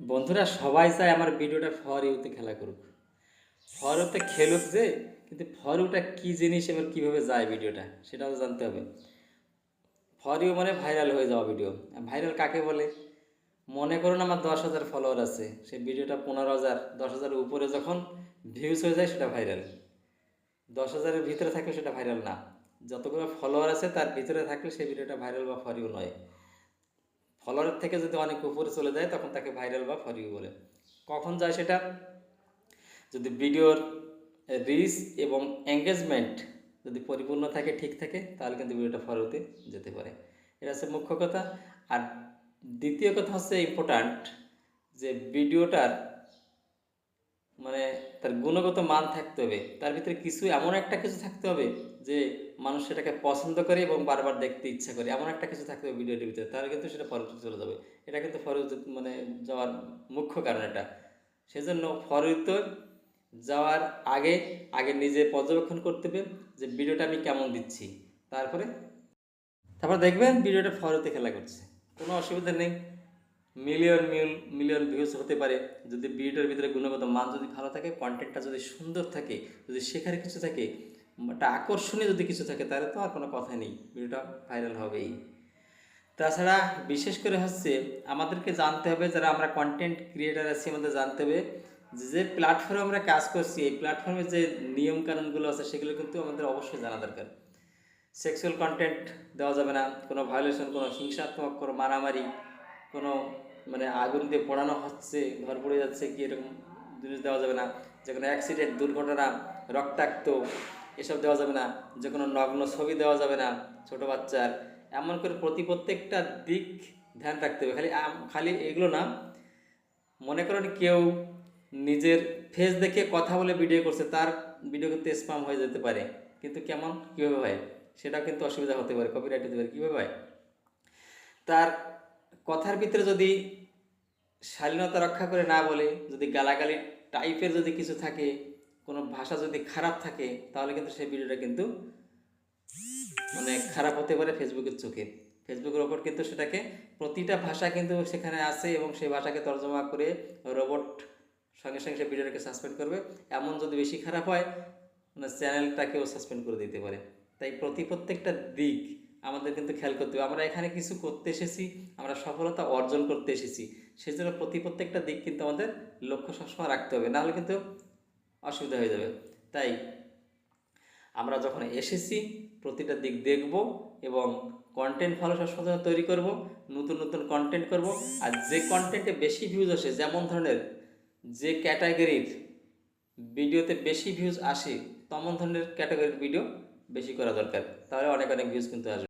বন্ধুরা, সবাই চায় আমার ভিডিওটা ফর ইউতে খেলা করুক। ফর ইউতে খেলুক যে, কিন্তু ফর ইউটা কী জিনিস, এবার কীভাবে যায় ভিডিওটা, সেটাও জানতে হবে। ফর ইউ মানে ভাইরাল হয়ে যাওয়া ভিডিও। ভাইরাল কাকে বলে? মনে করুন আমার দশ হাজার ফলোয়ার আছে সেই ভিডিওটা পনেরো হাজার, দশ হাজারের উপরে যখন ভিউজ হয়ে যায় সেটা ভাইরাল দশ হাজারের ভিতরে থাকলে সেটা ভাইরাল না। যতগুলো ফলোয়ার আছে তার ভিতরে থাকলে সেই ভিডিওটা ভাইরাল বা ফর ইউ নয়। ফলোয়ারের থেকে যদি অনেক উপরে চলে যায়, তখন তাকে ভাইরাল বা ফরিউ বলে। কখন যায় সেটা? যদি ভিডিওর রিচ এবং এঙ্গেজমেন্ট যদি পরিপূর্ণ থাকে, ঠিক থাকে, তাহলে কিন্তু ভিডিওটা ফলোতে যেতে পারে। এটা হচ্ছে মুখ্য কথা। আর দ্বিতীয় কথা হচ্ছে ইম্পর্ট্যান্ট যে ভিডিওটার মানে তার গুণগত মান থাকতে হবে। তার ভিতরে কিছু, এমন একটা কিছু থাকতে হবে যে মানুষ সেটাকে পছন্দ করে এবং বারবার দেখতে ইচ্ছা করে। এমন একটা কিছু থাকতে হবে ভিডিওটির ভিতরে, তাহলে কিন্তু সেটা ফরওয়ার্ড চলে যাবে। এটা কিন্তু ফরওয়ার্ড মানে যাওয়ার মুখ্য কারণ এটা। সেজন্য ফরওয়ার্ড যাওয়ার আগে আগে নিজে পর্যবেক্ষণ করতে হবে যে ভিডিওটা আমি কেমন দিচ্ছি। তারপরে, তারপর দেখবেন ভিডিওটা ফরতে খেলা করছে। কোনো অসুবিধা নেই। মিলিয়ন মিল, মিলিয়ন ভিউজ হতে পারে। যদি ভিডিওর ভিতরে গুণগত মান যদি ভালো থাকে কন্টেন্টটা যদি সুন্দর থাকে, যদি শেখার কিছু থাকে একটা আকর্ষণীয় যদি কিছু থাকে, তাহলে তো আর কোনো কথা নেই। ভিডিওটা ভাইরাল হবেই। তাছাড়া বিশেষ করে হচ্ছে আমাদেরকে জানতে হবে, যারা আমরা কন্টেন্ট ক্রিয়েটার আছি, আমাদের জানতে হবে যে প্ল্যাটফর্মে আমরা কাজ করছি, এই প্ল্যাটফর্মে যে নিয়ম কানুনগুলো আছে, সেগুলো কিন্তু আমাদের অবশ্যই জানা দরকার। সেক্সুয়াল কন্টেন্ট দেওয়া যাবে না। কোনো ভায়োলেশন কোনো হিংসাত্মক, কোনো মারামারি কোনো মানে আগুন দিয়ে পোড়ানো হচ্ছে, ঘর পড়ে যাচ্ছে কি এরকম জিনিস দেওয়া যাবে না। যে কোনো অ্যাক্সিডেন্ট দুর্ঘটনা, রক্তাক্ত, এসব দেওয়া যাবে না। যে কোনো নগ্ন ছবি দেওয়া যাবে না ছোট বাচ্চার। এমন করে প্রতি প্রত্যেকটা দিক ধ্যান রাখতে হবে। খালি খালি এগুলো না, মনে করেন কেউ নিজের ফেস দেখে কথা বলে ভিডিও করছে, তার ভিডিও কিন্তু স্পাম হয়ে যেতে পারে। কিন্তু কেমন? কীভাবে হয়? সেটা কিন্তু অসুবিধা হতে পারে কপিরাইট হতে পারে, কীভাবে হয়? তার কথার ভিতরে যদি শালীনতা রক্ষা করে না বলে, যদি গালাগালি টাইপের যদি কিছু থাকে, কোনো ভাষা যদি খারাপ থাকে, তাহলে কিন্তু সেই ভিডিওটা কিন্তু মানে খারাপ হতে পারে ফেসবুকের চোখে। ফেসবুকের ওপর কিন্তু সেটাকে প্রতিটা ভাষা কিন্তু সেখানে আছে এবং সেই ভাষাকে তর্জমা করে রোবট সঙ্গে সঙ্গে সেই ভিডিওটাকে সাসপেন্ড করবে। এমন যদি বেশি খারাপ হয় মানে চ্যানেলটাকেও সাসপেন্ড করে দিতে পারে। তাই প্রতি প্রত্যেকটা দিক আমাদের কিন্তু খেয়াল করতে হবে। আমরা এখানে কিছু করতে এসেছি, আমরা সফলতা অর্জন করতে এসেছি। সেই জন্য প্রতি প্রত্যেকটা দিক কিন্তু আমাদের লক্ষ্য সবসময় রাখতে হবে। নাহলে কিন্তু অসুবিধা হয়ে যাবে। তাই আমরা যখন এসেছি, প্রতিটা দিক দেখব এবং কন্টেন্ট ভালো সবসময় তৈরি করব, নতুন নতুন কন্টেন্ট করব। আর যে কন্টেন্টে বেশি ভিউজ আসে, যেমন ধরনের যে ক্যাটাগরির ভিডিওতে বেশি ভিউজ আসে, তেমন ধরনের ক্যাটাগরির ভিডিও বেশি করা দরকার। তাহলে অনেক অনেক ভিউজ কিন্তু আসবে।